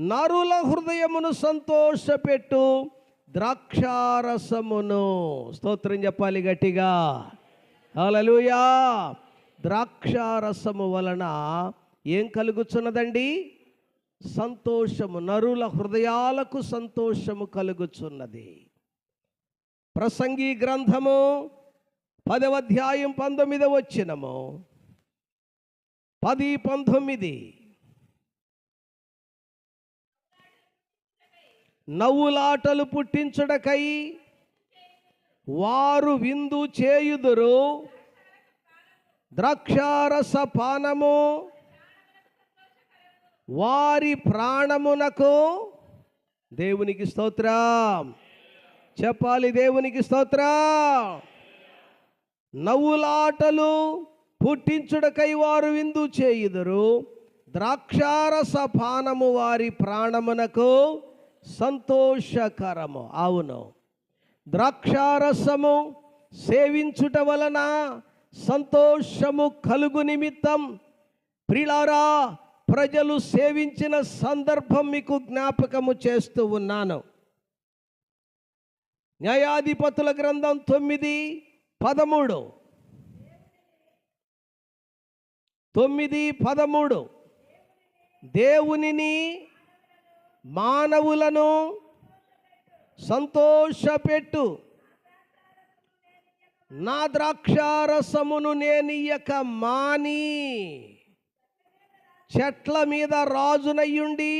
నరుల హృదయమును సంతోషపెట్టు ద్రాక్షారసమును. స్తోత్రం చెప్పాలి గట్టిగా. అలలుయా ద్రాక్షారసము వలన ఏం కలుగుచున్నదండి? సంతోషము నరుల హృదయాలకు సంతోషము కలుగుచున్నది. ప్రసంగి గ్రంథము పదవ అధ్యాయం పంతొమ్మిదవ వచ్చినము పది పంతొమ్మిది. నవ్వులాటలు పుట్టించుటకై వారు విందు చేయుదురు. ద్రాక్షారస పానము వారి ప్రాణమునకు దేవునికి స్తోత్రం. చెప్పాలి దేవునికి స్తోత్రం. నవ్వులాటలు పుట్టించుడకై వారు విందు చేయుదురు. ద్రాక్షారస పానము వారి ప్రాణమునకు సంతోషకరము. అవును. ద్రాక్షారసము సేవించుట వలన సంతోషము కలుగు నిమిత్తం ప్రిలారా ప్రజలు సేవించిన సందర్భం మీకు జ్ఞాపకము చేస్తూ ఉన్నాను. న్యాయాధిపతుల గ్రంథం తొమ్మిది పదమూడు. తొమ్మిది పదమూడు. దేవునిని మానవులను సంతోషపెట్టు. నా ద్రాక్షారసమును నేనియక మాని. చెట్ల మీద రాజునయ్యుండి